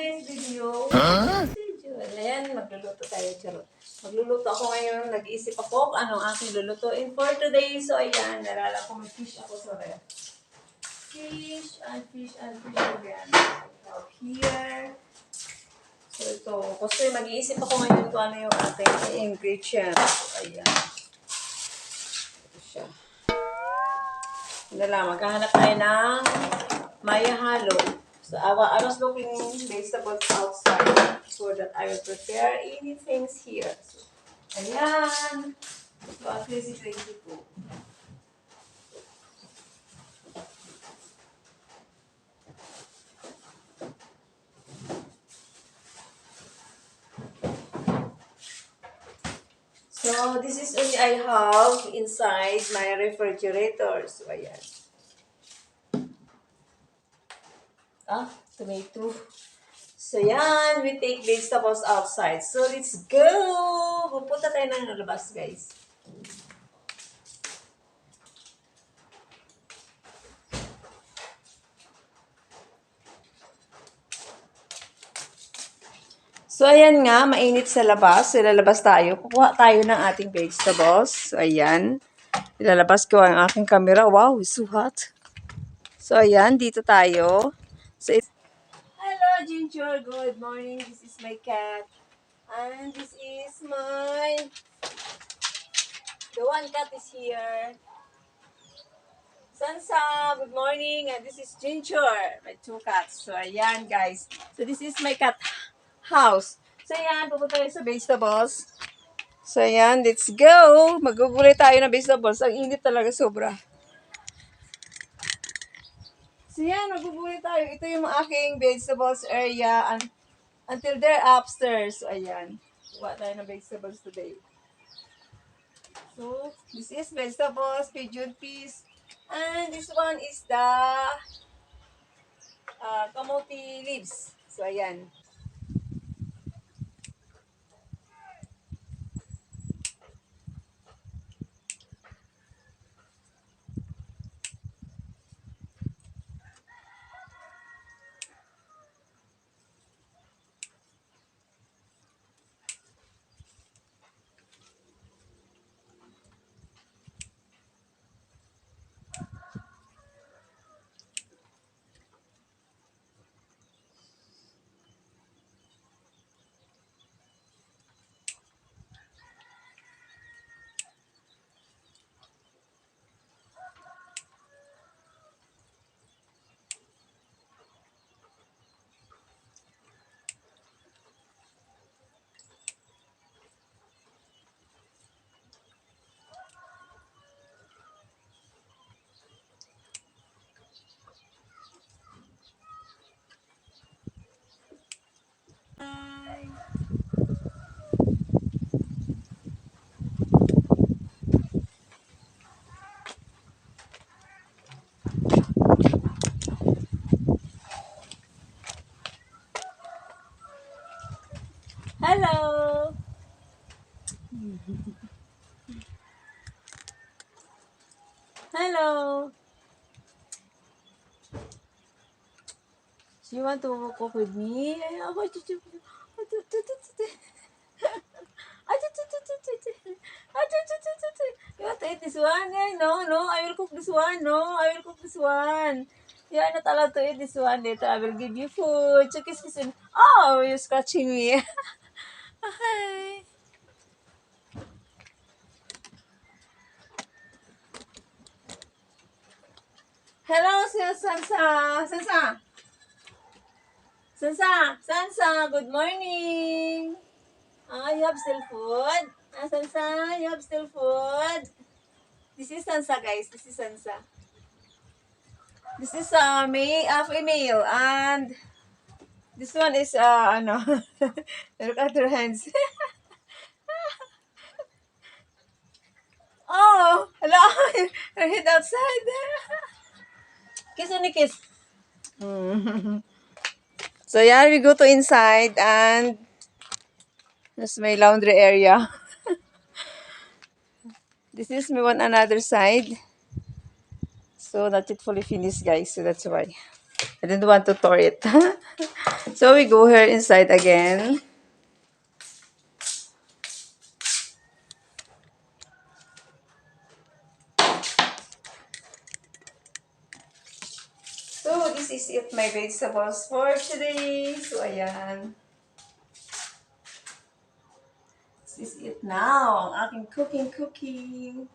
video. Huh? Ayan, magluluto tayo, charot. Magluluto ako ngayon, nag-iisip ako kung anong aking lulutuin for today. So, ayan, nalala ko may fish ako, sorry. Fish and fish and fish again. Out here. So, ito. Kasi mag-iisip ako ngayon kung ano yung ating ingredients. So, ayan. Ito siya. Ano lang, maghahanap tayo ng maya halo. So I, wa- I was looking vegetables outside so that I will prepare any things here. So, ayan. So, ang crazy crazy po. So, this is only I have inside my refrigerator. So, ayan. Ah, tomato. So, yan. We take vegetables outside. So, let's go! Pupunta tayo ng labas, guys. So, ayan nga, mainit sa labas. So, lalabas tayo. Kukuha tayo ng ating vegetables. So, ayan. Ilalabas ko ang aking camera. Wow, it's so hot. So, ayan, dito tayo. So. Hello, Ginger. Good morning. This is my cat. And this is my... The one cat is here. Sansa, good morning. And this is Ginger, my two cats. So, ayan, guys. So, this is my cat house. So, ayan, pupunta tayo sa vegetables. So, ayan, let's go. Magugulay tayo ng vegetables. Ang init talaga sobra. So, yan, magugulay tayo. Ito yung aking vegetables area un- until they're upstairs. So, ayan. Kuha tayo ng vegetables today. So, this is vegetables, pigeon peas, and this one is the uh, kamote leaves. So, ayan. Hello! Hello! Do you want to cook with me? You want to eat this one? Ay, no, no, I will cook this one. No, I will cook this one. You are not allowed to eat this one. Later, I will give you food. So, kiss, kiss. Oh, you're scratching me. Hi. Hello, Sansa. Sansa. Sansa. Sansa, good morning. Ah, you have still food? Ah, Sansa, you have still food? This is Sansa, guys. This is Sansa. This is uh, me, uh, female, and this one is, uh, ano, look at her hands. oh, hello, her head outside. kiss on the kiss. So yeah, we go to inside and that's my laundry area. this is my one another side. So not yet fully finished guys, so that's why. I didn't want to tore it. so we go here inside again. This is it, my vegetables for today. So, ayan. This is it now, ang aking cooking cooking.